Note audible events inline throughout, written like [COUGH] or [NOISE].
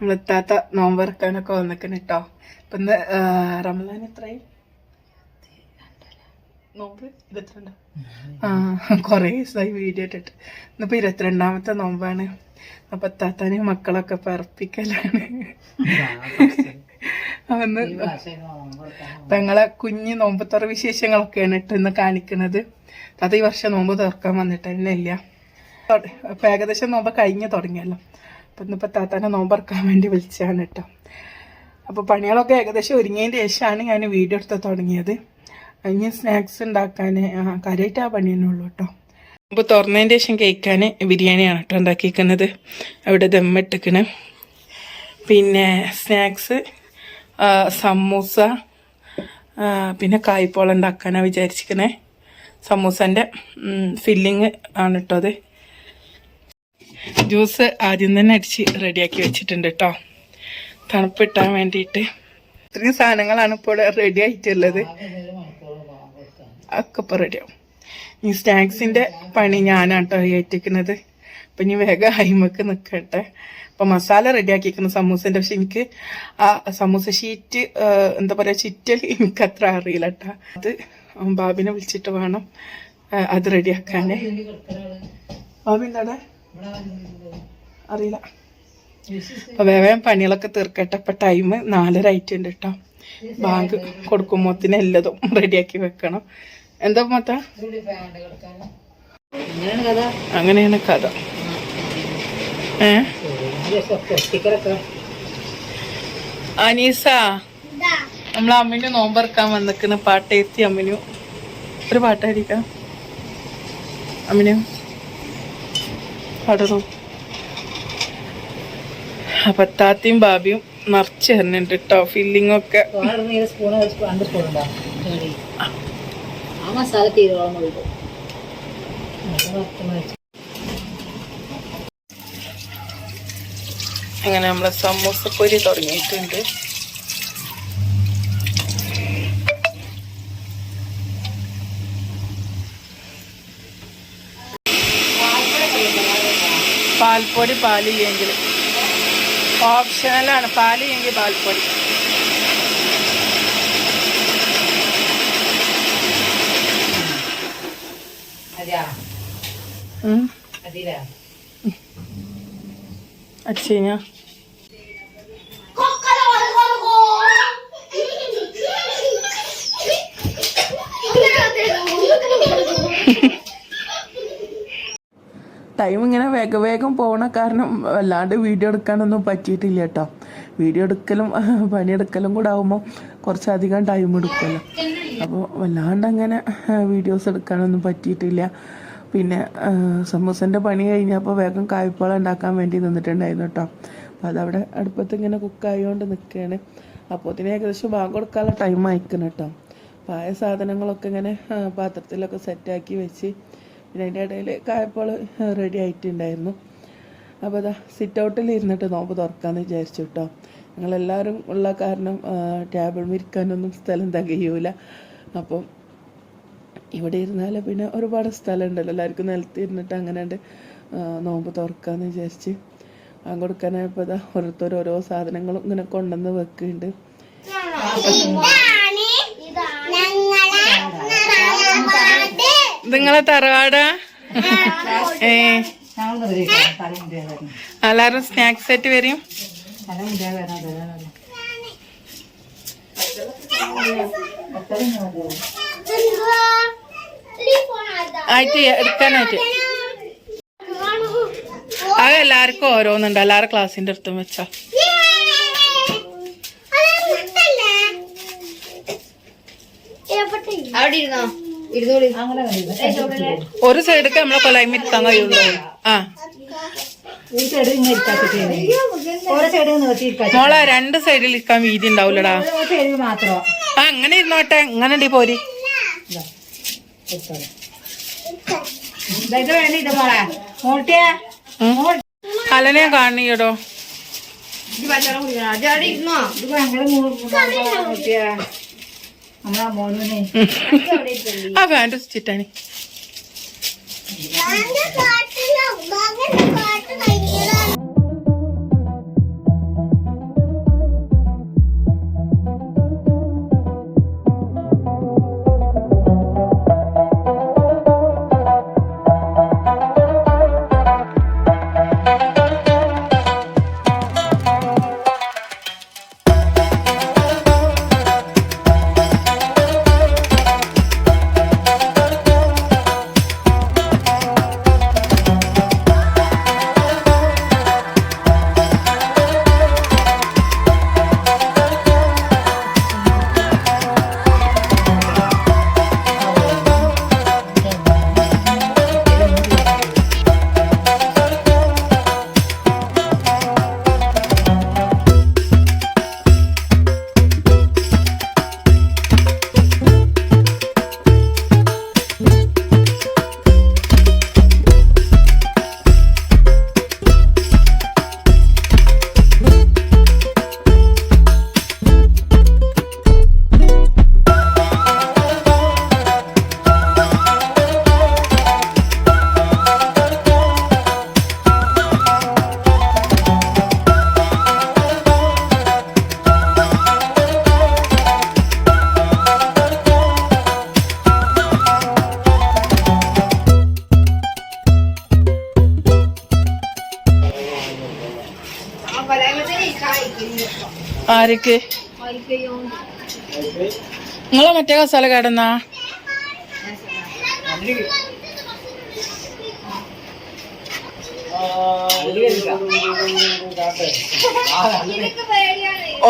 നമ്മളെത്താത്ത നോമ്പറക്കാനൊക്കെ വന്നിക്കണ കേട്ടോ അപ്പം ഇന്ന് റമദാൻ എത്രയായി നോമ്പ് ഇരുപത്തിരണ്ട്. ആ കുറേ ദിവസമായി വീഡിയോ ഇട്ടിട്ട്. ഇന്നിപ്പോ ഇരുപത്തിരണ്ടാമത്തെ നോമ്പാണ്. അപ്പൊ താത്താനും മക്കളൊക്കെ പറപ്പിക്കലാണ് അന്ന് പെങ്ങളെ കുഞ്ഞ് നോമ്പ് തുറ വിശേഷങ്ങളൊക്കെയാണ് ഇട്ട് ഇന്ന് കാണിക്കുന്നത് അത് ഈ വർഷം നോമ്പ് തുറക്കാൻ വന്നിട്ട് തന്നെ ഇല്ല ഏകദേശം നോമ്പ് കഴിഞ്ഞ് തുടങ്ങിയല്ലോ. അപ്പൊ ഇന്നിപ്പോ താത്താനെ നോമ്പറക്കാൻ വേണ്ടി വിളിച്ചതാണ് കേട്ടോ അപ്പോൾ പണികളൊക്കെ ഏകദേശം ഒരുങ്ങിയതിന്റെ ശേഷമാണ് ഞാൻ വീഡിയോ എടുത്ത് തുടങ്ങിയത്. ഇനി സ്നാക്സ് ഉണ്ടാക്കാൻ കാര്യമായിട്ട് ആ പണി തന്നെ ഉള്ളൂ കേട്ടോ അപ്പോൾ തുറന്നതിന്റെ ശേഷം കേൾക്കാൻ ബിരിയാണിയാണ് കേട്ടോ ഉണ്ടാക്കിയിരിക്കുന്നത് അവിടെ ദമ്മിട്ടിക്കണ് പിന്നെ സ്നാക്സ് സമൂസ പിന്നെ കായ്പോളുണ്ടാക്കാനാണ് വിചാരിച്ചിരിക്കണേ. സമൂസന്റെ ഫില്ലിങ് ആണ് കേട്ടോ അത്. ജ്യൂസ് ആദ്യം തന്നെ അടിച്ച് റെഡിയാക്കി വെച്ചിട്ടുണ്ട് കേട്ടോ തണുപ്പിട്ടാൻ വേണ്ടിയിട്ട്. ഇത്രയും സാധനങ്ങളാണ് ഇപ്പോൾ റെഡി ആയിട്ടുള്ളത്. ഒക്കെ ഇപ്പോൾ റെഡിയാവും ഈ സ്നാക്സിന്റെ പണി ഞാനാണ് കേട്ടോ ഏറ്റിക്കുന്നത് അപ്പം ഇനി വേഗം അയിമക്ക് നിൽക്കട്ടെ അപ്പം മസാല റെഡിയാക്കിയിരിക്കുന്ന സമൂസേന്റെ പക്ഷെ എനിക്ക് ആ സമൂസ ഷീറ്റ് എന്താ പറയുക ചിറ്റൽ എനിക്ക് അത്ര അറിയില്ല കേട്ടോ അത് ബാബിനെ വിളിച്ചിട്ട് വേണം അത് റെഡിയാക്കാനേ ബാബി എന്താടാ അറിയില്ല. അപ്പൊ വേഗം പണികളൊക്കെ തീർക്കട്ടെ. അപ്പൊ ടൈം നാലര ആയിട്ടുണ്ട് കേട്ടോ ബാങ്ക് കൊടുക്കുമ്പോത്തിന് എല്ലതും റെഡിയാക്കി വെക്കണം. എന്താ മത്ത അങ്ങനെയാണ് കഥ. ഏ? അനീസ നമ്മളെ അമ്മിനു നോമ്പറക്കാൻ വന്നിക്കുന്ന പാട്ടെത്തി അമ്മിനു. ഒരു പാട്ടായിരിക്കാം അമ്മിനു. പാടണോ അപ്പൊ താത്തിയും ബാബിയും നിറച്ച് തരുന്നുണ്ട് കേട്ടോ ഫില്ലിംഗ് ഒക്കെ. അങ്ങനെ നമ്മളെ സമൂസപ്പൊരി തുടങ്ങിയിട്ടുണ്ട്. പാൽപ്പൊടി പാലില്ലെങ്കിൽ ഓപ്ഷണലാണ് പാലില്ലെങ്കിൽ പാൽപ്പൊടി. അതെയാ ടൈം ഇങ്ങനെ വേഗം വേഗം പോകണ കാരണം വല്ലാണ്ട് വീഡിയോ എടുക്കാനൊന്നും പറ്റിയിട്ടില്ല കേട്ടോ വീഡിയോ എടുക്കലും [LAUGHS] പണിയെടുക്കലും കൂടെ ആകുമ്പോൾ കുറച്ചധികം ടൈം എടുക്കുമല്ലോ അപ്പോൾ വല്ലാണ്ട് അങ്ങനെ വീഡിയോസ് എടുക്കാനൊന്നും പറ്റിയിട്ടില്ല. പിന്നെ സമൂസന്റെ പണി കഴിഞ്ഞപ്പോൾ വേഗം കായ്പോള ഉണ്ടാക്കാൻ വേണ്ടി നിന്നിട്ടുണ്ടായിരുന്നു കേട്ടോ അപ്പോൾ അതവിടെ അടുപ്പത്ത് ഇങ്ങനെ കുക്കായതുകൊണ്ട് നിൽക്കുകയാണ് അപ്പോൾ ഇതിന് ഏകദേശം ഭാഗം കൊടുക്കാനുള്ള ടൈം അയക്കണം കേട്ടോ അപ്പോൾ ആയ സാധനങ്ങളൊക്കെ ഇങ്ങനെ പാത്രത്തിലൊക്കെ സെറ്റാക്കി വെച്ച് പിന്നെ അതിന്റെ ഇടയിൽ കായപ്പോൾ റെഡി ആയിട്ടുണ്ടായിരുന്നു. അപ്പോൾ അതാ സിറ്റ് ഔട്ടിൽ ഇരുന്നിട്ട് നോമ്പ് തുറക്കാമെന്ന് വിചാരിച്ചു കേട്ടോ ഞങ്ങളെല്ലാവരും ഉള്ള കാരണം ടേബിൾ മിരിക്കാനൊന്നും സ്ഥലം തികയൂല. അപ്പം ഇവിടെ ഇരുന്നാൽ പിന്നെ ഒരുപാട് സ്ഥലമുണ്ടല്ലോ. എല്ലാവർക്കും നിലത്ത് ഇരുന്നിട്ട് അങ്ങനെ ഉണ്ട് നോമ്പ് തുറക്കാമെന്ന് വിചാരിച്ച്. ആ കൊടുക്കാനായപ്പോൾ ഇതാ ഓരോരുത്തർ ഓരോ സാധനങ്ങളും ഇങ്ങനെ കൊണ്ടുവന്ന് വെക്കുന്നുണ്ട്. നിങ്ങളെ തറവാടാ? ഏ. എല്ലാരും സ്നാക്സ് ആയിട്ട് വരും? ആയിട്ട് എടുക്കാനായിട്ട്. അത് എല്ലാവർക്കും ഓരോന്നുണ്ട്. എല്ലാവരും ക്ലാസ്സിന്റെ അടുത്തും വെച്ചാ. അവിടെ ഇരുന്നോ? ഒരു സൈഡൊക്കെ നമ്മളെ കൊലായ്മ ഇരുത്താൻ കഴിയുള്ളൂ. ആ. സൈഡ് സൈഡ് മോളെ രണ്ട് സൈഡിൽ ഇരിക്കാൻ വീതി ഉണ്ടാവൂലടാ. ആ അങ്ങനെ ഇരുന്നോട്ടെ. ഇങ്ങനെ ഉണ്ടീ പോരി അലനെ കാണിയടോ ഇരുന്നോ? ഇത് [LAUGHS] ഭയങ്കര മോട്ടിയാ നമ്മളെ മോനെ ആ പാന്റ് ആരൊക്കെ? നിങ്ങളെ മറ്റേ കസാല കേടന്നാ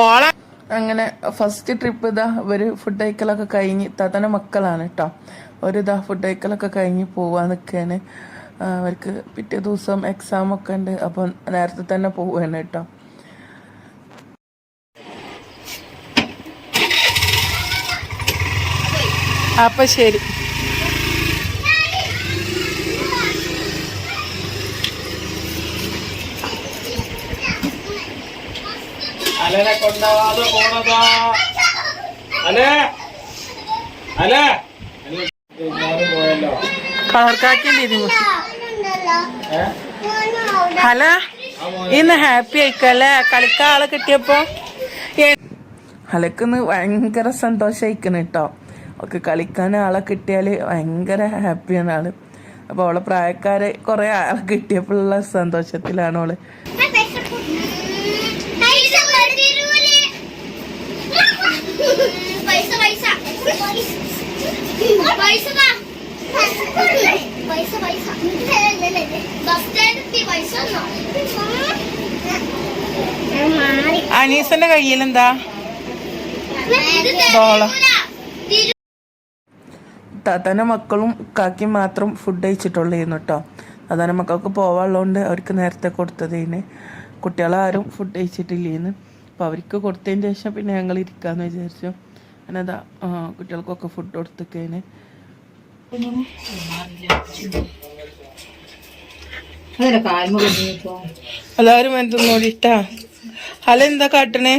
ഓള അങ്ങനെ ഫസ്റ്റ് ട്രിപ്പ് ഇതാ ഒരു ഫുഡ് കഴിക്കലൊക്കെ കഴിഞ്ഞ് തതന മക്കളാണ് കേട്ടോ ഒരു ഇതാ ഫുഡ് കഴിക്കലൊക്കെ കഴിഞ്ഞ് പോവാൻ നിൽക്കുകയാണ് അവർക്ക് പിറ്റേ ദിവസം എക്സാം ഒക്കെ ഉണ്ട്. അപ്പം നേരത്തെ തന്നെ പോവുകയാണ് കേട്ടോ അപ്പൊ ശരി. അലനെ കൊണ്ടാവാതെ പോണതാ. അലേ. അലേ. ഞാനും പോയല്ലോ കളർക്കാക്കിന്റെ ഏ ഹലോ ഇന്ന് ഹാപ്പി ആയിക്കല്ലേ? കളിക്കാൻ ആളെ കിട്ടിയപ്പോ? ഹലക്കിന്ന് ഭയങ്കര സന്തോഷമായിക്കണ് കേട്ടോ. ഒക്കെ കളിക്കാൻ ആളെ കിട്ടിയാൽ ഭയങ്കര ഹാപ്പിയാണ് ആൾ അപ്പൊ അവളെ പ്രായക്കാരെ കുറെ ആളെ കിട്ടിയപ്പോഴുള്ള സന്തോഷത്തിലാണ് അവൾ. പൈസ പൈസ പൈസ താ. താത്താന്റെ മക്കളും കാക്കിയും മാത്രം ഫുഡ് കഴിച്ചിട്ടുള്ളായിരുന്നു കേട്ടോ അതാണ് മക്കൾക്ക് പോവാനുള്ളതുകൊണ്ട് അവർക്ക് നേരത്തെ കൊടുത്തതിന് കുട്ടികളാരും ഫുഡ് കഴിച്ചിട്ടില്ലേന്ന് അപ്പോൾ അവർക്ക് കൊടുത്തതിന് ശേഷം പിന്നെ ഞങ്ങൾ ഇരിക്കാന്ന് വിചാരിച്ചു. അങ്ങനെ അതാ കുട്ടികൾക്കൊക്കെ ഫുഡ് കൊണ്ടിപ്പോ എല്ലാവരും എന്തൊന്നോടിട്ടാ ഹല എന്താ കാട്ടണേ?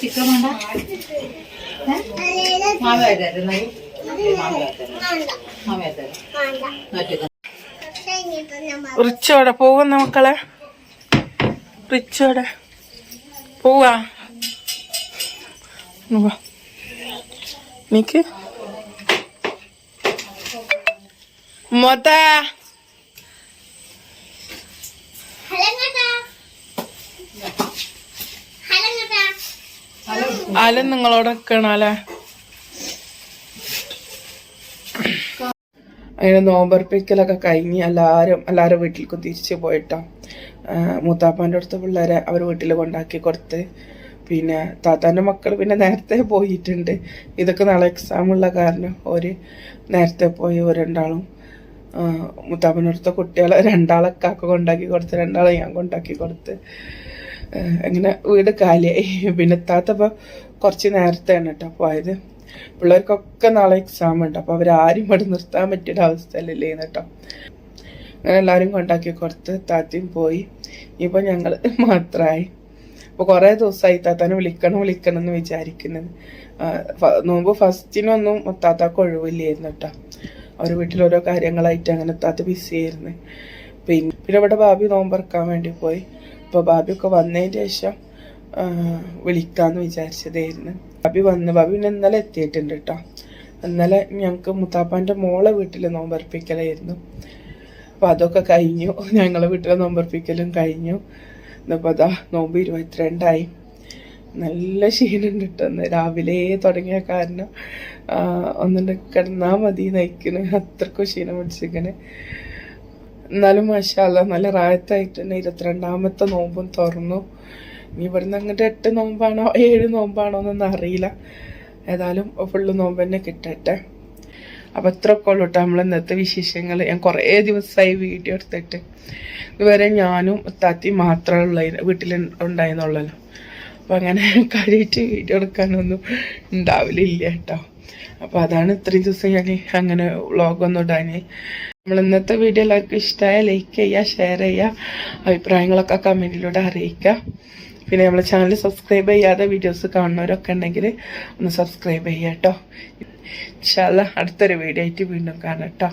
ചിക്കൻ റിച്ചോടെ പോവുന്ന മക്കളെ. റിച്ചോടെ. പോവാ. നിക്ക്. മൊത്ത. അല നിങ്ങളോടൊക്കെ ആണല്ലേ അങ്ങനെ നോമ്പർപ്പിക്കലൊക്കെ കഴിഞ്ഞ് എല്ലാവരും എല്ലാവരും വീട്ടിലേക്കും തിരിച്ച് പോയിട്ടോ. മൂത്താപ്പാന്റെ അടുത്ത പിള്ളേരെ അവർ വീട്ടിൽ കൊണ്ടാക്കി കൊടുത്ത്. പിന്നെ താത്താന്റെ മക്കൾ പിന്നെ നേരത്തെ പോയിട്ടുണ്ട്. ഇതൊക്കെ നാളെ എക്സാം ഉള്ള കാരണം ഒരു നേരത്തെ പോയി ഒരണ്ടാളും മുത്താപ്പനടുത്ത കുട്ടികളെ രണ്ടാളെ കാക്ക കൊണ്ടാക്കി കൊടുത്ത് രണ്ടാളെ ഞാൻ കൊണ്ടാക്കി കൊടുത്ത്. അങ്ങനെ വീട് കാലിയായി. പിന്നെ താത്തപ്പോൾ കുറച്ച് നേരത്തെയാണ് കേട്ടോ പോയത്. പിള്ളേർക്കൊക്കെ നാളെ എക്സാം ഉണ്ട്. അപ്പോൾ അവരാരും ഇവിടെ നിർത്താൻ പറ്റിയൊരു അവസ്ഥയിലല്ലേ കേട്ടോ അങ്ങനെ എല്ലാവരും കൊണ്ടാക്കി കൊടുത്ത് താത്തയും പോയി. [LAUGHS] ഇപ്പൊ ഞങ്ങൾ മാത്രമായി അപ്പോൾ കുറേ ദിവസമായി താത്താനെ വിളിക്കണം വിളിക്കണം എന്ന് വിചാരിക്കുന്നത്. നോമ്പ് ഫസ്റ്റിനൊന്നും താത്താക്ക് ഒഴിവില്ലായിരുന്നു കേട്ടോ അവർ വീട്ടിൽ ഓരോ കാര്യങ്ങളായിട്ട് അങ്ങനെ താത്ത ബിസി ആയിരുന്നു. പിന്നെ പിന്നെ ഇവിടെ ബാബി നോമ്പറക്കാൻ വേണ്ടി പോയി. അപ്പോൾ ബാബിയൊക്കെ വന്നതിന് ശേഷം വിളിക്കാന്ന് വിചാരിച്ചതായിരുന്നു. ബാബി വന്ന് ബാബി പിന്നെ ഇന്നലെ എത്തിയിട്ടുണ്ട് കേട്ടോ ഇന്നലെ ഞങ്ങൾക്ക് മുത്താപ്പാന്റെ മോളെ വീട്ടിൽ നോമ്പർപ്പിക്കലായിരുന്നു. അപ്പോൾ അതൊക്കെ കഴിഞ്ഞു. ഞങ്ങളെ വീട്ടിലെ നോമ്പർപ്പിക്കലും കഴിഞ്ഞു. ഇന്നിപ്പോൾ അതാ നോമ്പ് ഇരുപത്തിരണ്ടായി. നല്ല ക്ഷീണുണ്ട് കേട്ടോ ഇന്ന്. രാവിലെ തുടങ്ങിയ കാരണം ഒന്നുണ്ട് കിടന്നാൽ മതി നയിക്കണ്. അത്രക്കും ക്ഷീണം പിടിച്ചിരിക്കണ് എന്നാലും മാഷാല്ല നല്ല റായത്തായിട്ട് തന്നെ ഇരുപത്തിരണ്ടാമത്തെ നോമ്പും തുറന്നു. ഇനി ഇവിടുന്ന് അങ്ങോട്ട് എട്ട് നോമ്പാണോ ഏഴ് നോമ്പാണോ എന്നൊന്നും അറിയില്ല. ഏതായാലും ഫുള്ള് നോമ്പ് തന്നെ കിട്ടട്ടെ. അപ്പം ഇത്രയൊക്കെ ഉള്ളൂ കേട്ടോ നമ്മൾ ഇന്നത്തെ വിശേഷങ്ങൾ ഞാൻ കുറേ ദിവസമായി വീഡിയോ എടുത്തിട്ട്. ഇതുവരെ ഞാനും താത്തി മാത്രമേ ഉള്ള വീട്ടിൽ ഉണ്ടായിരുന്നുള്ളല്ലോ. അപ്പം അങ്ങനെ [LAUGHS] കാര്യമായിട്ട് വീഡിയോ എടുക്കാനൊന്നും ഉണ്ടാവില്ല കേട്ടോ അപ്പോൾ അതാണ് ഇത്രയും ദിവസം ഞാൻ അങ്ങനെ വ്ളോഗൊന്നും ഇടാന്. നമ്മൾ ഇന്നത്തെ വീഡിയോ എല്ലാവർക്കും ഇഷ്ടമായ ലൈക്ക് ചെയ്യുക ഷെയർ ചെയ്യുക അഭിപ്രായങ്ങളൊക്കെ കമന്റിലൂടെ അറിയിക്കുക. പിന്നെ നമ്മളെ ചാനൽ സബ്സ്ക്രൈബ് ചെയ്യാതെ വീഡിയോസ് കാണുന്നവരൊക്കെ ഉണ്ടെങ്കിൽ ഒന്ന് സബ്സ്ക്രൈബ് ചെയ്യാം കേട്ടോ ഇൻഷാല്ല അടുത്തൊരു വീഡിയോ ആയിട്ട് വീണ്ടും കാണാം കേട്ടോ